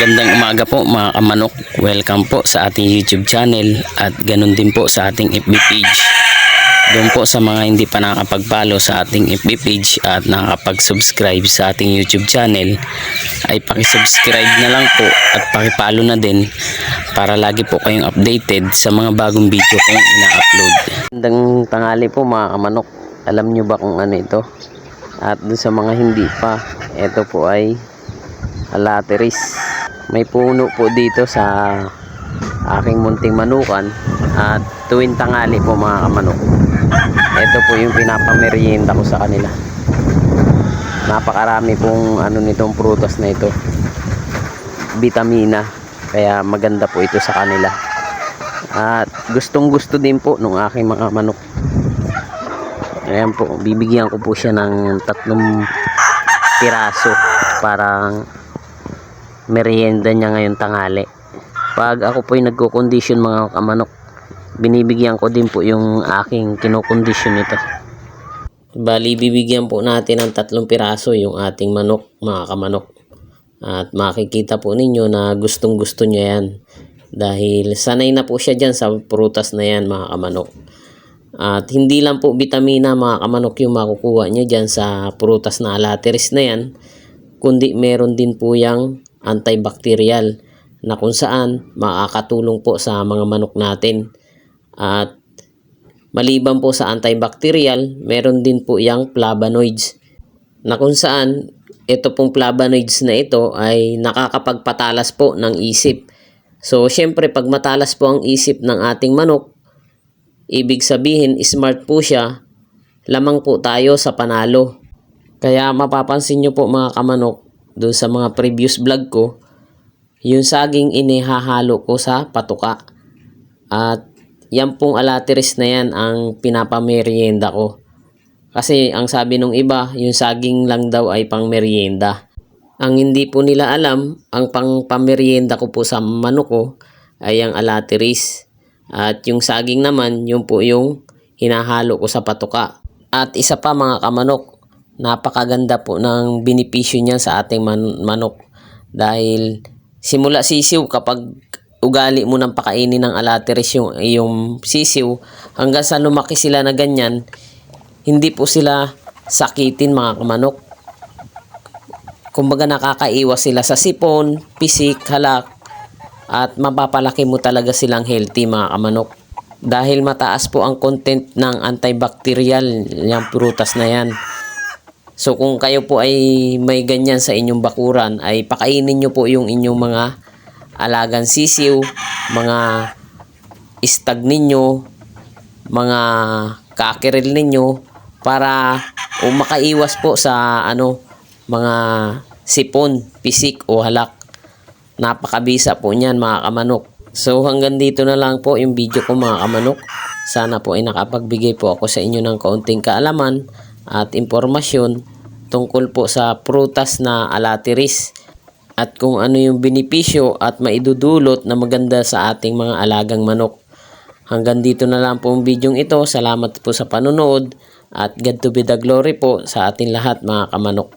Magandang umaga po mga kamanok. Welcome po sa ating YouTube channel at ganun din po sa ating FB page. Doon po sa mga hindi pa nakapag-follow sa ating FB page at nakapag-subscribe sa ating YouTube channel ay pakisubscribe na lang po at pakipalo na din para lagi po kayong updated sa mga bagong video kong ina-upload. Magandang tangali po mga kamanok. Alam nyo ba kung ano ito? At dun sa mga hindi pa, ito po ay alateris. May puno po dito sa aking munting manukan at tuwing tangali po mga kamanok. Ito po yung pinapamerienda ko sa kanila. Napakarami pong ano nitong prutas na ito. Vitamina. Kaya maganda po ito sa kanila. At gustong gusto din po nung aking mga manok. Ayan po, bibigyan ko po siya ng tatlong piraso para merienda niya ngayon tangali. Pag ako po ay nagko-condition mga kamanok, binibigyan ko din po yung aking kinokondisyon nito. Bali, bibigyan po natin ng tatlong piraso yung ating manok, mga kamanok. At makikita po ninyo na gustong gusto niya yan. Dahil sanay na po siya dyan sa prutas na yan, mga kamanok. At hindi lang po vitamina mga kamanok yung makukuha niya dyan sa prutas na alateris na yan, kundi meron din po yung antibacterial na kung saan makakatulong po sa mga manok natin. At maliban po sa antibacterial, meron din po yung flavonoids na kung saan ito pong flavonoids na ito ay nakakapagpatalas po ng isip. So, syempre, pag matalas po ang isip ng ating manok, ibig sabihin, smart po siya, lamang po tayo sa panalo. Kaya mapapansin nyo po mga kamanok, doon sa mga previous vlog ko, yung saging inihahalo ko sa patuka. At yan pong alateris na yan ang pinapamerienda ko. Kasi ang sabi nung iba, yung saging lang daw ay pang merienda. Ang hindi po nila alam, ang pang pamerienda ko po sa manok ko ay ang alateris. At yung saging naman, yun po yung hinahalo ko sa patuka. At isa pa mga kamanok, napakaganda po ng binipisyo niya sa ating man- manok. Dahil simula sisiw kapag ugali mo ng pakainin ng alateris yung, yung sisiw, hanggang sa lumaki sila na ganyan, hindi po sila sakitin mga kamanok. Kumbaga nakakaiwas sila sa sipon, pisik, halak, at mapapalaki mo talaga silang healthy mga kamanok. Dahil mataas po ang content ng antibacterial yung prutas na yan. So kung kayo po ay may ganyan sa inyong bakuran ay pakainin nyo po yung inyong mga alagang sisiw, mga istag ninyo, mga kakiril ninyo para o makaiwas po sa ano mga sipon, pisik o halak. Napakabisa po niyan mga kamanok. So hanggang dito na lang po yung video ko mga kamanok. Sana po ay nakapagbigay po ako sa inyo ng kaunting kaalaman at impormasyon tungkol po sa prutas na alateris at kung ano yung benepisyo at maidudulot na maganda sa ating mga alagang manok. Hanggang dito na lang po ang video ito. Salamat po sa panonood at God to be the glory po sa ating lahat mga kamanok.